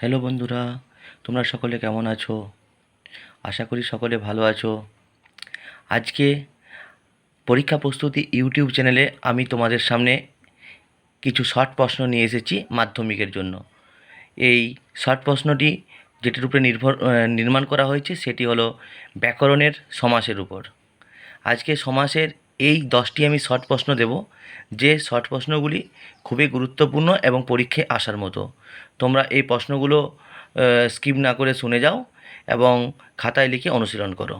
Hello বন্ধুরা, তোমরা সকলে কেমন আছো? আশা করি সকলে ভালো আছো। আজকে পরীক্ষা প্রস্তুতি ইউটিউব চ্যানেলে আমি তোমাদের সামনে কিছু শর্ট প্রশ্ন নিয়ে এসেছি মাধ্যমিকের জন্য। এই শর্ট প্রশ্নটি যেটির উপরে নির্ভর নির্মাণ করা হয়েছে, সেটি হলো ব্যাকরণের সমাসের উপর। আজকে সমাসের এই দশটি আমি শর্ট প্রশ্ন দেব, যে শর্ট প্রশ্নগুলি খুবই গুরুত্বপূর্ণ এবং পরীক্ষায় আসার মতো। তোমরা এই প্রশ্নগুলো স্কিপ না করে শুনে যাও এবং খাতায় লিখে অনুশীলন করো।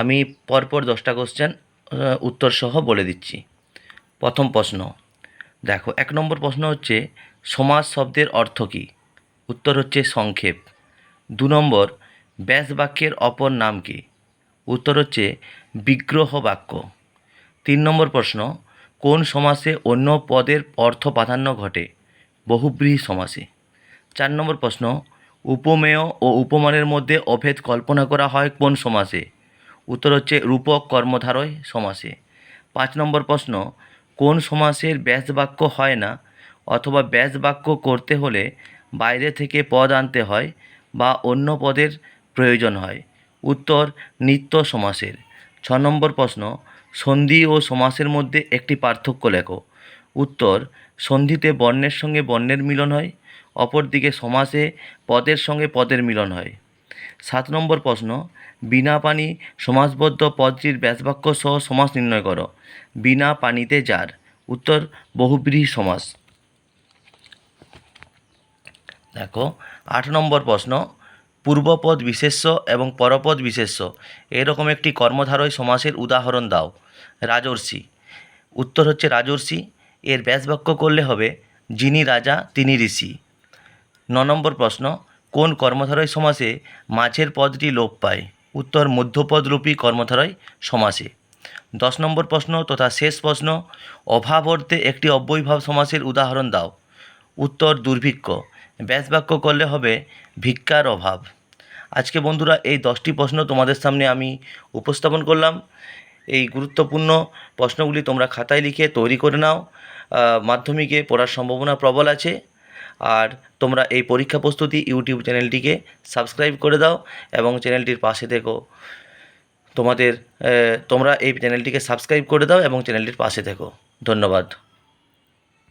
আমি পরপর দশটা কোশ্চেন উত্তর সহ বলে দিচ্ছি। প্রথম প্রশ্ন, দেখো, এক নম্বর প্রশ্ন হচ্ছে, সমাজ শব্দের অর্থ কী? উত্তর হচ্ছে সংক্ষেপ। দু নম্বর, ব্যাস বাক্যের অপর নাম কী? উত্তর হচ্ছে, বিগ্রহ বাক্য। তিন নম্বর প্রশ্ন, কোন সমাসে অন্য পদের অর্থ প্রাধান্য ঘটে? বহুব্রীহি সমাসে। চার নম্বর প্রশ্ন, উপমেয় ও উপমানের মধ্যে অভেদ কল্পনা করা হয় কোন সমাসে? উত্তর হচ্ছে রূপক কর্মধারয় সমাসে। পাঁচ নম্বর প্রশ্ন, কোন সমাসের ব্যাস বাক্য হয় না অথবা ব্যাস বাক্য করতে হলে বাইরে থেকে পদ আনতে হয় বা অন্য পদের প্রয়োজন হয়? উত্তর, নিত্য সমাসের। ছ নম্বর প্রশ্ন সন্ধি ও সমাসের মধ্যে একটি পার্থক্য লেখো। উত্তর, সন্ধিতে বর্ণের সঙ্গে বর্ণের মিলন হয়, অপরদিকে সমাসে পদের সঙ্গে পদের মিলন হয়। সাত নম্বর প্রশ্ন, বিনা পানি সমাসবদ্ধ পদটির ব্যাসবাক্য সহ সমাস নির্ণয় করো। বিনা পানিতে যার। উত্তর, বহুব্রীহি সমাস। দেখো, আট নম্বর প্রশ্ন পূর্বপদ বিশেষ্য এবং পরপদ বিশেষ্য। এরকম একটি কর্মধারয় সমাসের উদাহরণ দাও। রাজর্ষি। উত্তর হচ্ছে রাজর্ষি। এর ব্যাসবাক্য করলে হবে, যিনি রাজা, তিনি ঋষি। ন নম্বর প্রশ্ন, কোন কর্মধারয় সমাসে মাছের পদটি লোপ পায়? উত্তর, মধ্যপদরূপী কর্মধারয় সমাসে। দশ নম্বর প্রশ্ন তথা শেষ প্রশ্ন অভাব অর্থে একটি অব্যয়ভাব সমাসের উদাহরণ দাও। উত্তর, দুর্ভিক্ষ। ব্যাসবাক্য করলে হবে ভিক্ষার অভাব। আজকে বন্ধুরা এই দশটি প্রশ্ন তোমাদের সামনে আমি উপস্থাপন করলাম। এই গুরুত্বপূর্ণ প্রশ্নগুলি তোমরা খাতায় লিখে তৈরি করে নাও। মাধ্যমিকে পড়ার সম্ভাবনা প্রবল আছে। আর তোমরা এই পরীক্ষা প্রস্তুতি ইউটিউব চ্যানেলটিকে সাবস্ক্রাইব করে দাও এবং চ্যানেলটির পাশে থেকো। তোমাদের তোমরা এই চ্যানেলটিকে সাবস্ক্রাইব করে দাও এবং চ্যানেলটির পাশে থেকো। ধন্যবাদ।